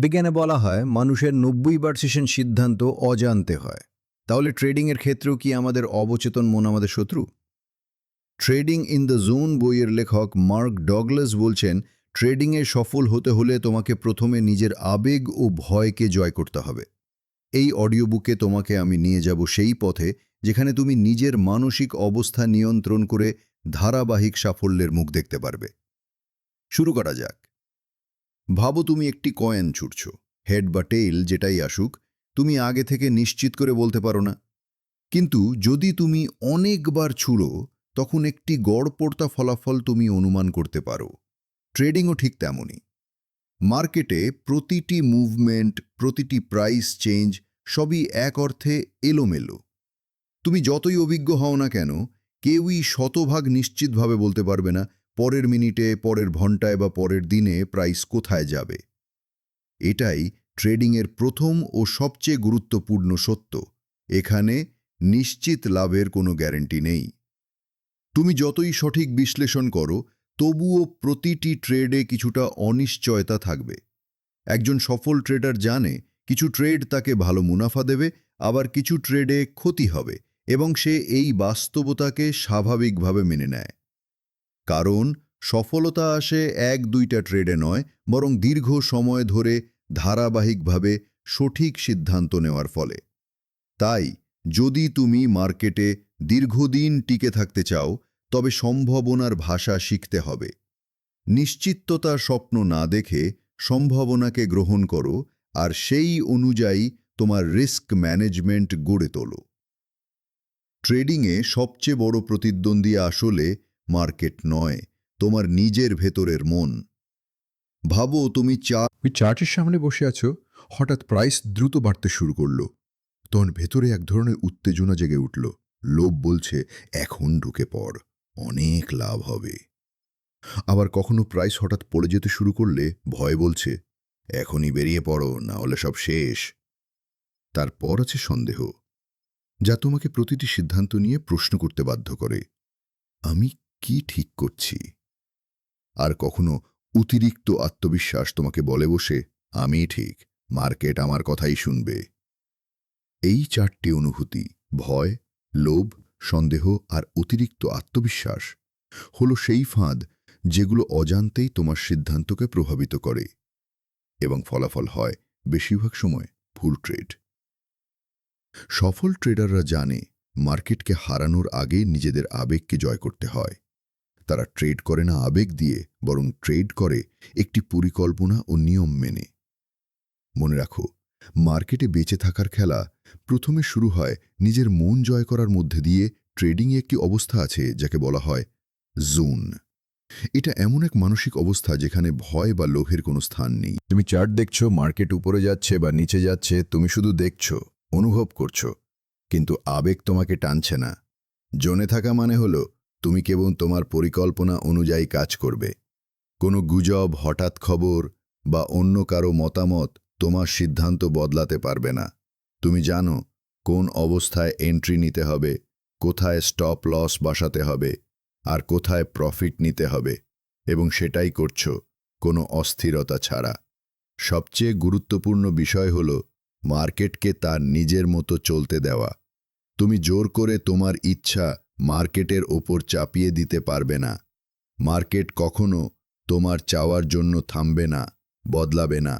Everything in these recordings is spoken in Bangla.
বিজ্ঞানে বলা হয়, মানুষের নব্বই পার্সেন্ট সিদ্ধান্ত অজান্তে হয়। তাহলে ট্রেডিংয়ের ক্ষেত্রেও কি আমাদের অবচেতন মন আমাদের শত্রু? ট্রেডিং ইন দ্য জোন বইয়ের লেখক মার্ক ডগলাস বলছেন, ট্রেডিংয়ে সফল হতে হলে তোমাকে প্রথমে নিজের আবেগ ও ভয়কে জয় করতে হবে। এই অডিও বুকে তোমাকে আমি নিয়ে যাব সেই পথে যেখানে তুমি নিজের মানসিক অবস্থা নিয়ন্ত্রণ করে ধারাবাহিক সাফল্যের মুখ দেখতে পারবে। শুরু করা যাক। ভাবো তুমি একটি কয়েন ছুটছ, হেড বা টেইল যেটাই আসুক, তুমি আগে থেকে নিশ্চিত করে বলতে পারো না। কিন্তু যদি তুমি অনেকবার ছুড়ো, তখন একটি গড়পড়তা ফলাফল তুমি অনুমান করতে পারো। ট্রেডিংও ঠিক তেমনই। মার্কেটে প্রতিটি মুভমেন্ট, প্রতিটি প্রাইস চেঞ্জ সবই এক অর্থে এলোমেলো। তুমি যতই অভিজ্ঞ হও না কেন, কেউই শতভাগ নিশ্চিতভাবে বলতে পারবে না পরের মিনিটে, পরের ঘন্টায় বা পরের দিনে প্রাইস কোথায় যাবে? এটাই ট্রেডিংয়ের প্রথম ও সবচেয়ে গুরুত্বপূর্ণ সত্য। এখানে নিশ্চিত লাভের কোনো গ্যারেন্টি নেই। তুমি যতই সঠিক বিশ্লেষণ করো, তবুও প্রতিটি ট্রেডে কিছুটা অনিশ্চয়তা থাকবে। একজন সফল ট্রেডার জানে কিছু ট্রেড তাকে ভালো মুনাফা দেবে, আবার কিছু ট্রেডে ক্ষতি হবে এবং সে এই বাস্তবতাকে স্বাভাবিকভাবে মেনে নেয়। কারণ সফলতা আসে এক দুইটা ট্রেডে নয়, বরং দীর্ঘ সময় ধরে ধারাবাহিকভাবে সঠিক সিদ্ধান্ত নেওয়ার ফলে। তাই, যদি তুমি মার্কেটে দীর্ঘদিন টিকে থাকতে চাও, তবে সম্ভাবনার ভাষা শিখতে হবে। নিশ্চিততার স্বপ্ন না দেখে সম্ভাবনাকে গ্রহণ করো, আর সেই অনুযায়ী তোমার রিস্ক ম্যানেজমেন্ট গড়ে তোলো। ট্রেডিংয়ে সবচেয়ে বড় প্রতিদ্বন্দ্বী আসলে মার্কেট নয়, তোমার নিজের ভেতরের মন। ভাবো, তুমি চা ওই চার্টের সামনে বসে আছো, হঠাৎ প্রাইস দ্রুত বাড়তে শুরু করল। তখন ভেতরে এক ধরনের উত্তেজনা জেগে উঠল। লোভ বলছে, এখন ঢুকে পড়, অনেক লাভ হবে। আবার কখনো প্রাইস হঠাৎ পড়ে যেতে শুরু করলে ভয় বলছে, এখনই বেরিয়ে পড়ো, না হলে সব শেষ। তারপর আছে সন্দেহ, যা তোমাকে প্রতিটি সিদ্ধান্ত নিয়ে প্রশ্ন করতে বাধ্য করে। আমি কি ঠিক করছি? আর কখনো অতিরিক্ত আত্মবিশ্বাস তোমাকে বলে বসে, আমি ঠিক, মার্কেট আমার কথাই শুনবে? এই চারটি অনুভূতি, ভয়, লোভ, সন্দেহ আর অতিরিক্ত আত্মবিশ্বাস, হলো সেই ফাঁদ যেগুলো অজান্তেই তোমার সিদ্ধান্তকে প্রভাবিত করে এবং ফলাফল হয় বেশিরভাগ সময় ভুল ট্রেড। সফল ট্রেডাররা জানে, মার্কেটকে হারানোর আগে নিজেদের আবেগকে জয় করতে হয়। তারা ট্রেড করে না আবেগ দিয়ে, বরং ট্রেড করে একটি পরিকল্পনা ও নিয়ম মেনে। মনে রাখো, মার্কেটে বেঁচে থাকার খেলা প্রথমে শুরু হয় নিজের মন জয় করার মধ্যে দিয়ে ট্রেডিংয়ে একটি অবস্থা আছে যাকে বলা হয় জোন। এটা এমন এক মানসিক অবস্থা যেখানে ভয় বা লোভের কোনো স্থান নেই। তুমি চার্ট দেখছ, মার্কেট উপরে যাচ্ছে বা নিচে যাচ্ছে, তুমি শুধু দেখছ, অনুভব করছ, কিন্তু আবেগ তোমাকে টানছে না। জোনে থাকা মানে হলো তুমি কেবল তোমার পরিকল্পনা অনুযায়ী কাজ করবে। কোনো গুজব, হঠাৎ খবর বা অন্য কারও মতামত তোমার সিদ্ধান্ত বদলাতে পারবে না। তুমি জানো কোন অবস্থায় এন্ট্রি নিতে হবে, কোথায় স্টপ লস বাসাতে হবে, আর কোথায় প্রফিট নিতে হবে, এবং সেটাই করছ কোনো অস্থিরতা ছাড়া। সবচেয়ে গুরুত্বপূর্ণ বিষয় হল মার্কেটকে তার নিজের মতো চলতে দেওয়া। তুমি জোর করে তোমার ইচ্ছা মার্কেটের ওপর চাপিয়ে দিতে পারবে না। মার্কেট কখনো তোমার চাওয়ার জন্য থামবে না, বদলাবে না।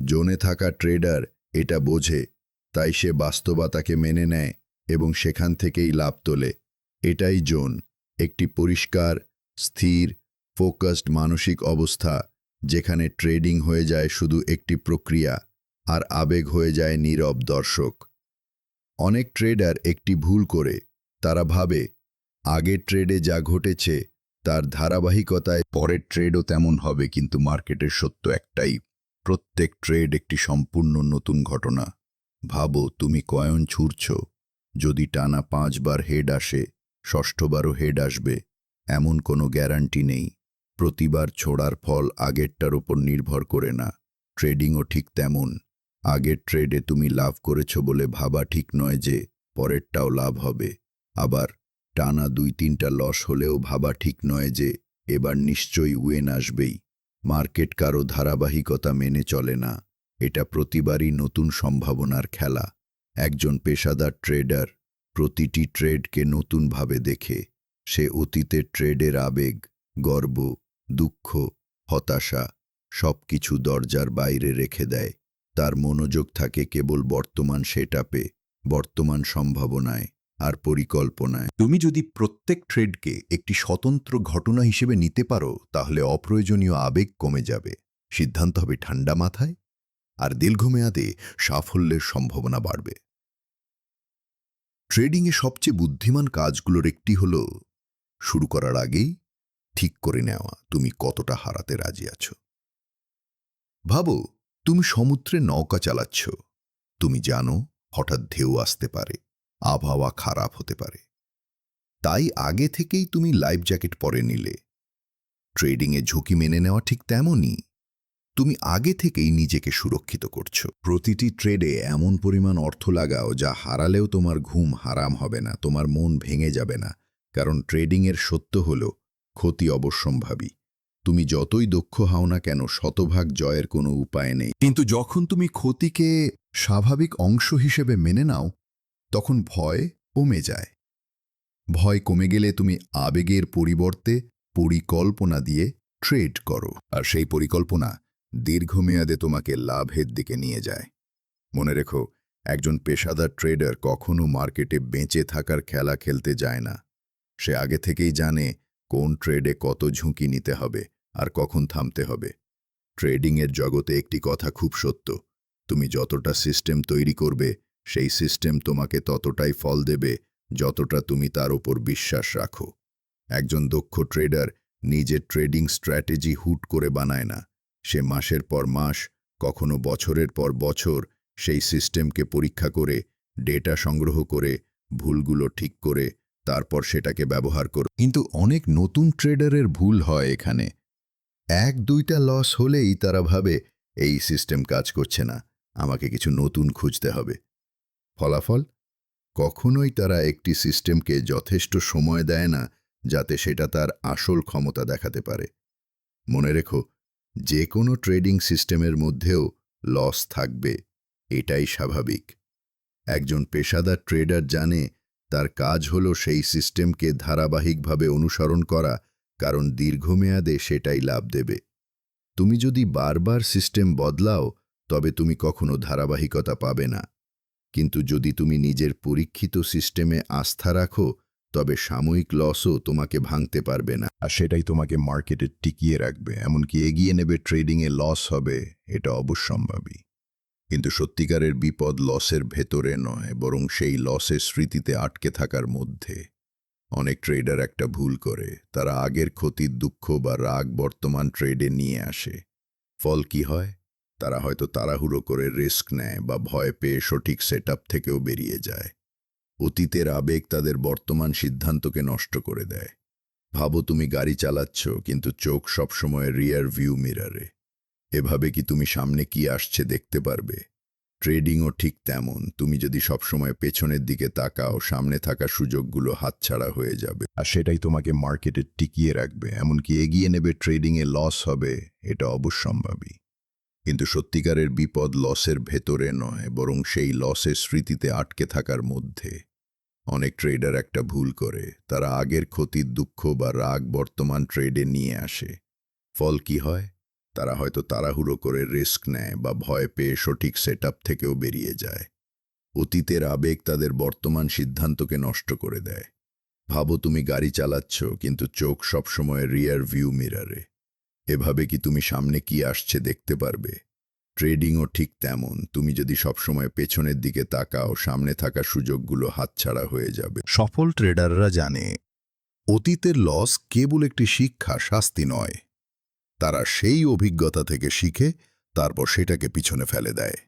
জোনে থাকা ট্রেডার এটা বোঝে, তাই সে বাস্তবতাকে মেনে নেয় এবং সেখান থেকেই লাভ তোলে। এটাই জোন, একটি পরিষ্কার, স্থির, ফোকাসড মানসিক অবস্থা যেখানে ট্রেডিং হয়ে যায় শুধু একটি প্রক্রিয়া আর আবেগ হয়ে যায় নীরব দর্শক। অনেক ট্রেডার একটি ভুল করে, তারা ভাবে আগের ট্রেডে যা ঘটেছে, তার ধারাবাহিকতায় পরের ট্রেডও তেমন হবে, কিন্তু মার্কেটের সত্য একটাই। প্রত্যেক ট্রেড একটি সম্পূর্ণ নতুন ঘটনা। ভাবো, তুমি কয়ন ছুড়ছ? যদি টানা পাঁচবার হেড আসে, ষষ্ঠবারও হেড আসবে, এমন কোনো গ্যারান্টি নেই। প্রতিবার ছোড়ার ফল আগেরটার উপর নির্ভর করে না। ট্রেডিংও ঠিক তেমন। আগের ট্রেডে তুমি লাভ করেছ বলে ভাবা ঠিক নয় যে, পরেরটাও লাভ হবে। আবার টানা দুই তিনটা লস হলেও ভাবা ঠিক নয় যে এবার নিশ্চয়ই উয়েন আসবেই। মার্কেট কারও ধারাবাহিকতা মেনে চলে না। এটা প্রতিবারই নতুন সম্ভাবনার খেলা। একজন পেশাদার ট্রেডার প্রতিটি ট্রেডকে নতুনভাবে দেখে। সে অতীতের ট্রেডের আবেগ, গর্ব, দুঃখ, হতাশা সবকিছু দরজার বাইরে রেখে দেয়। তার মনোযোগ থাকে কেবল বর্তমান সেটআপে, বর্তমান সম্ভাবনায়। আর পরিকল্পনায়। তুমি যদি প্রত্যেক ট্রেডকে একটি স্বতন্ত্র ঘটনা হিসেবে নিতে পারো, তাহলে অপ্রয়োজনীয় আবেগ কমে যাবে। সিদ্ধান্ত হবে ঠান্ডা মাথায়, আর দীর্ঘমেয়াদে সাফল্যের সম্ভাবনা বাড়বে। ট্রেডিংয়ে সবচেয়ে বুদ্ধিমান কাজগুলোর একটি হল, শুরু করার আগেই ঠিক করে নেওয়া, তুমি কতটা হারাতে রাজি আছো। ভাবো, তুমি সমুদ্রে নৌকা চালাচ্ছ, তুমি জানো হঠাৎ ঢেউ আসতে পারে। আবহাওয়া খারাপ হতে পারে। তাই আগে থেকেই তুমি লাইফ জ্যাকেট পরে নিলে। ট্রেডিংয়ে ঝুঁকি মেনে নেওয়া ঠিক তেমনই। তুমি আগে থেকেই নিজেকে সুরক্ষিত করছ। প্রতিটি ট্রেডে এমন পরিমাণ অর্থ লাগাও যা হারালেও তোমার ঘুম হারাম হবে না, তোমার মন ভেঙে যাবে না। কারণ ট্রেডিংয়ের সত্য হল, ক্ষতি অবশ্যম্ভাবী। তুমি যতই দক্ষ হও না কেন, শতভাগ জয়ের কোনো উপায় নেই। কিন্তু যখন তুমি ক্ষতিকে স্বাভাবিক অংশ হিসেবে মেনে নাও তখন ভয় কমে যায়। ভয় কমে গেলে তুমি আবেগের পরিবর্তে পরিকল্পনা দিয়ে ট্রেড করো। আর সেই পরিকল্পনা দীর্ঘমেয়াদে তোমাকে লাভের দিকে নিয়ে যায়। মনে রেখো, একজন পেশাদার ট্রেডার কখনো মার্কেটে বেঁচে থাকার খেলা খেলতে যায় না। সে আগে থেকেই জানে কোন ট্রেডে কত ঝুঁকি নিতে হবে আর কখন থামতে হবে। ট্রেডিংয়ের জগতে একটি কথা খুব সত্য, তুমি যতটা সিস্টেম তৈরি করবে সেই সিস্টেম তোমাকে ততটাই ফল দেবে যতটা তুমি তার ওপর বিশ্বাস রাখো। একজন দক্ষ ট্রেডার নিজের ট্রেডিং স্ট্র্যাটেজি হুট করে বানায় না। সে মাসের পর মাস, কখনো বছরের পর বছর সেই সিস্টেমকে পরীক্ষা করে ডেটা সংগ্রহ করে, ভুলগুলো ঠিক করে, তারপর সেটাকে ব্যবহার করো। কিন্তু অনেক নতুন ট্রেডারের ভুল হয় এখানে। এক দুইটা লস হলেই তারা ভাবে, এই সিস্টেম কাজ করছে না, আমাকে কিছু নতুন খুঁজতে হবে। ফলাফল? কখনোই তারা একটি সিস্টেমকে যথেষ্ট সময় দেয় না যাতে সেটা তার আসল ক্ষমতা দেখাতে পারে। মনে রেখো যে কোনো ট্রেডিং সিস্টেমের মধ্যেও লস থাকবে, এটাই স্বাভাবিক। একজন পেশাদার ট্রেডার জানে তার কাজ হল সেই সিস্টেমকে ধারাবাহিকভাবে অনুসরণ করা, কারণ দীর্ঘমেয়াদে সেটাই লাভ দেবে। তুমি যদি বারবার সিস্টেম বদলাও, তবে তুমি কখনো ধারাবাহিকতা পাবে না। কিন্তু যদি তুমি নিজের পরীক্ষিত সিস্টেমে আস্থা রাখো, তবে সাময়িক লসও তোমাকে ভাঙতে পারবে না। আর সেটাই তোমাকে মার্কেটে টিকিয়ে রাখবে, এমনকি এগিয়ে নেবে ট্রেডিংয়ে লস হবে, এটা অবশ্যম্ভাবী। কিন্তু সত্যিকারের বিপদ লসের ভেতরে নয়, বরং সেই লসের স্মৃতিতে আটকে থাকার মধ্যে। অনেক ট্রেডার একটা ভুল করে, তারা আগের ক্ষতির দুঃখ বা রাগ বর্তমান ট্রেডে নিয়ে আসে। ফল কি হয়? তারা হয়তো তাড়াহুড়ো করে রিস্ক নেয় বা ভয় পেয়ে সঠিক সেট থেকেও বেরিয়ে যায়। অতীতের আবেগ তাদের বর্তমান সিদ্ধান্তকে নষ্ট করে দেয়। ভাবো তুমি গাড়ি চালাচ্ছ, কিন্তু চোখ সবসময় রিয়ার ভিউ মিরারে এভাবে কি তুমি সামনে কি আসছে দেখতে পারবে? ট্রেডিংও ঠিক তেমন, তুমি যদি সবসময় পেছনের দিকে তাকাও, সামনে থাকা সুযোগগুলো হাতছাড়া হয়ে যাবে। আর সেটাই তোমাকে মার্কেটে টিকিয়ে রাখবে, এমনকি এগিয়ে নেবে ট্রেডিংয়ে লস হবে, এটা অবশ্যম্ভাবী। কিন্তু সত্যিকারের বিপদ লসের ভেতরে নয়, বরং সেই লসের স্মৃতিতে আটকে থাকার মধ্যে। অনেক ট্রেডার একটা ভুল করে। তারা আগের ক্ষতির দুঃখ বা রাগ বর্তমান ট্রেডে নিয়ে আসে। ফল কি হয়? তারা হয়তো তাড়াহুড়ো করে রিস্ক নেয় বা ভয় পেয়ে সঠিক সেট থেকেও বেরিয়ে যায়। অতীতের আবেগ তাদের বর্তমান সিদ্ধান্তকে নষ্ট করে দেয়। ভাবো তুমি গাড়ি চালাচ্ছ, কিন্তু চোখ সবসময় রিয়ার ভিউ মিরারে এভাবে কি তুমি সামনে কি আসছে দেখতে পারবে? ট্রেডিংও ঠিক তেমন। তুমি যদি সবসময় পেছনের দিকে তাকাও, সামনে থাকা সুযোগগুলো হাতছাড়া হয়ে যাবে। সফল ট্রেডাররা জানে, অতীতের লস কেবল একটি শিক্ষা, শাস্তি নয়। তারা সেই অভিজ্ঞতা থেকে শিখে, তারপর সেটাকে পিছনে ফেলে দেয়।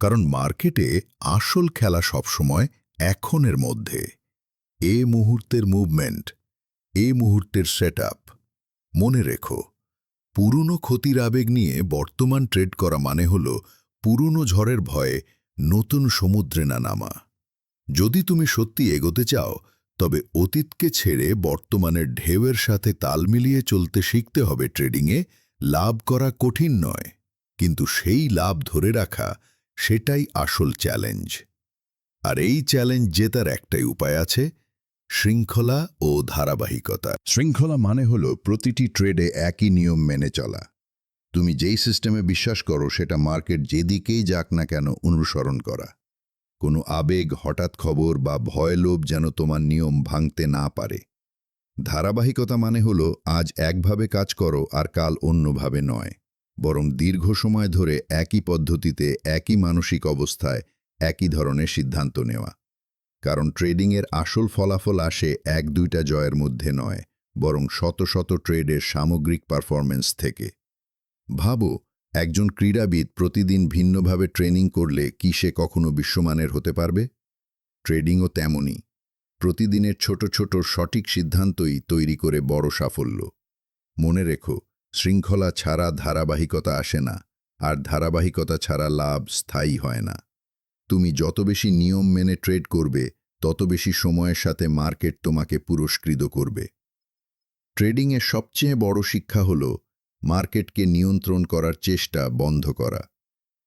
কারণ মার্কেটে আসল খেলা সবসময় এখনের মধ্যে। এ মুহূর্তের মুভমেন্ট, এ মুহূর্তের সেট মনে রেখো পুরনো ক্ষতির আবেগ নিয়ে বর্তমান ট্রেড করা মানে হল পুরনো ঝড়ের ভয়ে নতুন সমুদ্রে না নামা। যদি তুমি সত্যি এগোতে চাও, তবে অতীতকে ছেড়ে বর্তমানের ঢেউয়ের সাথে তাল মিলিয়ে চলতে শিখতে হবে ট্রেডিংয়ে লাভ করা কঠিন নয়। কিন্তু সেই লাভ ধরে রাখা, সেটাই আসল চ্যালেঞ্জ আর এই চ্যালেঞ্জ জেতার একটাই উপায় আছে শৃঙ্খলা ও ধারাবাহিকতা। শৃঙ্খলা মানে হল প্রতিটি ট্রেডে একই নিয়ম মেনে চলা। তুমি যেই সিস্টেমে বিশ্বাস করো, সেটা মার্কেট যেদিকেই যাক না কেন অনুসরণ করা। কোনো আবেগ, হঠাৎ খবর বা ভয় লোভ যেন তোমার নিয়ম ভাঙতে না পারে। ধারাবাহিকতা মানে হল আজ একভাবে কাজ করো আর কাল অন্যভাবে নয়। বরং দীর্ঘ সময় ধরে একই পদ্ধতিতে একই মানসিক অবস্থায় একই ধরনের সিদ্ধান্ত নেওয়া। কারণ ট্রেডিংয়ের আসল ফলাফল আসে এক দুইটা জয়ের মধ্যে নয়, বরং শত শত ট্রেডের সামগ্রিক পারফরম্যান্স থেকে। ভাবো, একজন ক্রীড়াবিদ প্রতিদিন ভিন্নভাবে ট্রেনিং করলে কি সে কখনো বিশ্বমানের হতে পারবে? ট্রেডিংও তেমনই। প্রতিদিনের ছোট ছোট সঠিক সিদ্ধান্তই তৈরি করে বড় সাফল্য। মনে রেখো, শৃঙ্খলা ছাড়া ধারাবাহিকতা আসে না, আর ধারাবাহিকতা ছাড়া লাভ স্থায়ী হয় না। তুমি যত বেশি নিয়ম মেনে ট্রেড করবে, তত বেশি সময়ের সাথে মার্কেট তোমাকে পুরস্কৃত করবে। ট্রেডিংয়ের সবচেয়ে বড় শিক্ষা হল মার্কেটকে নিয়ন্ত্রণ করার চেষ্টা বন্ধ করা।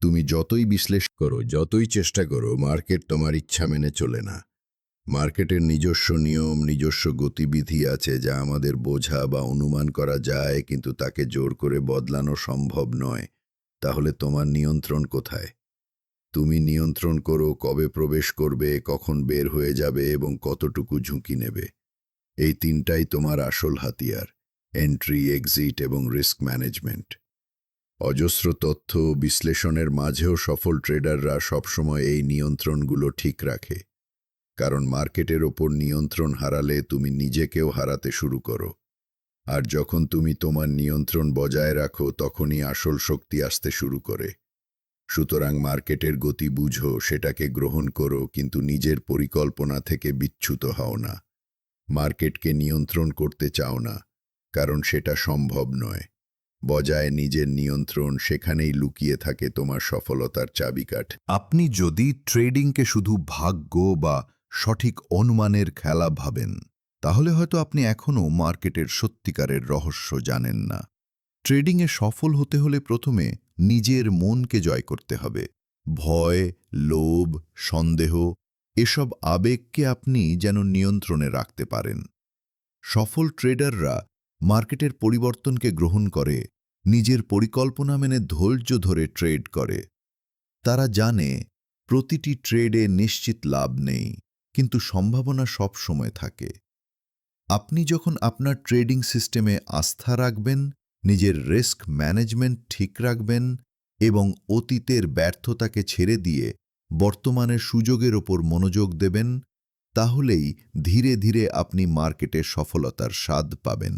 তুমি যতই বিশ্লেষণ করো, যতই চেষ্টা করো মার্কেট তোমার ইচ্ছা মেনে চলে না। মার্কেটের নিজস্ব নিয়ম, নিজস্ব গতিবিধি আছে যা আমাদের বোঝা বা অনুমান করা যায়, কিন্তু তাকে জোর করে বদলানো সম্ভব নয়। তাহলে তোমার নিয়ন্ত্রণ কোথায়? তুমি নিয়ন্ত্রণ করো কবে প্রবেশ করবে, কখন বের হয়ে যাবে এবং কতটুকু ঝুঁকি নেবে। এই তিনটাই তোমার আসল হাতিয়ার এন্ট্রি এক্সিট এবং রিস্ক ম্যানেজমেন্ট অজস্র তথ্য বিশ্লেষণের মাঝেও সফল ট্রেডাররা সবসময় এই নিয়ন্ত্রণগুলো ঠিক রাখে। কারণ মার্কেটের ওপর নিয়ন্ত্রণ হারালে তুমি নিজেকেও হারাতে শুরু করো। আর যখন তুমি তোমার নিয়ন্ত্রণ বজায় রাখো, তখনই আসল শক্তি আসতে শুরু করে। সুতরাং মার্কেটের গতি বুঝো, সেটাকে গ্রহণ করো, কিন্তু নিজের পরিকল্পনা থেকে বিচ্যুত হও না। মার্কেটকে নিয়ন্ত্রণ করতে চাও না, কারণ সেটা সম্ভব নয়। বজায় নিজের নিয়ন্ত্রণ, সেখানেই লুকিয়ে থাকে তোমার সফলতার চাবিকাঠ। আপনি যদি ট্রেডিংকে শুধু ভাগ্য বা সঠিক অনুমানের খেলা ভাবেন, তাহলে হয়তো আপনি এখনও মার্কেটের সত্যিকারের রহস্য জানেন না। ট্রেডিংয়ে সফল হতে হলে প্রথমে নিজের মনকে জয় করতে হবে। ভয়, লোভ, সন্দেহ, এসব আবেগকে আপনি যেন নিয়ন্ত্রণে রাখতে পারেন। সফল ট্রেডাররা মার্কেটের পরিবর্তনকে গ্রহণ করে, নিজের পরিকল্পনা মেনে ধৈর্য ধরে ট্রেড করে। তারা জানে, প্রতিটি ট্রেডে নিশ্চিত লাভ নেই, কিন্তু সম্ভাবনা সব সময় থাকে। আপনি যখন আপনার ট্রেডিং সিস্টেমে আস্থা রাখবেন নিজের রিস্ক ম্যানেজমেন্ট ঠিক রাখবেন এবং অতীতের ব্যর্থতাকে ছেড়ে দিয়ে বর্তমানের সুযোগের ওপর মনোযোগ দেবেন, তাহলেই ধীরে ধীরে আপনি মার্কেটে সফলতার স্বাদ পাবেন।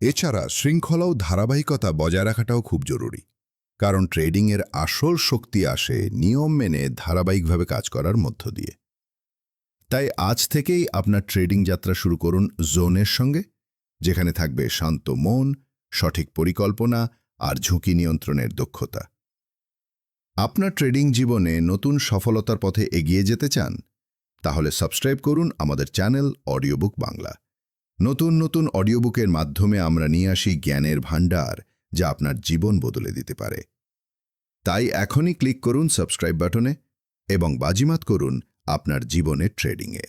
এছাড়া শৃঙ্খলা ও ধারাবাহিকতা বজায় রাখাটাও খুব জরুরি, কারণ ট্রেডিংয়ের আসল শক্তি আসে নিয়ম মেনে ধারাবাহিকভাবে কাজ করার মধ্য দিয়ে। তাই আজ থেকেই আপনার ট্রেডিং যাত্রা শুরু করুন জোনের সঙ্গে। যেখানে থাকবে শান্ত মন, সঠিক পরিকল্পনা আর ঝুঁকি নিয়ন্ত্রণের দক্ষতা। আপনার ট্রেডিং জীবনে নতুন সফলতার পথে এগিয়ে যেতে চান? তাহলে সাবস্ক্রাইব করুন আমাদের চ্যানেল অডিও বুক বাংলা। নতুন নতুন অডিওবুকের মাধ্যমে আমরা নিয়ে আসি জ্ঞানের ভাণ্ডার, যা আপনার জীবন বদলে দিতে পারে। তাই এখনই ক্লিক করুন সাবস্ক্রাইব বাটনে এবং বাজিমাত করুন আপনার জীবনের ট্রেডিংয়ে।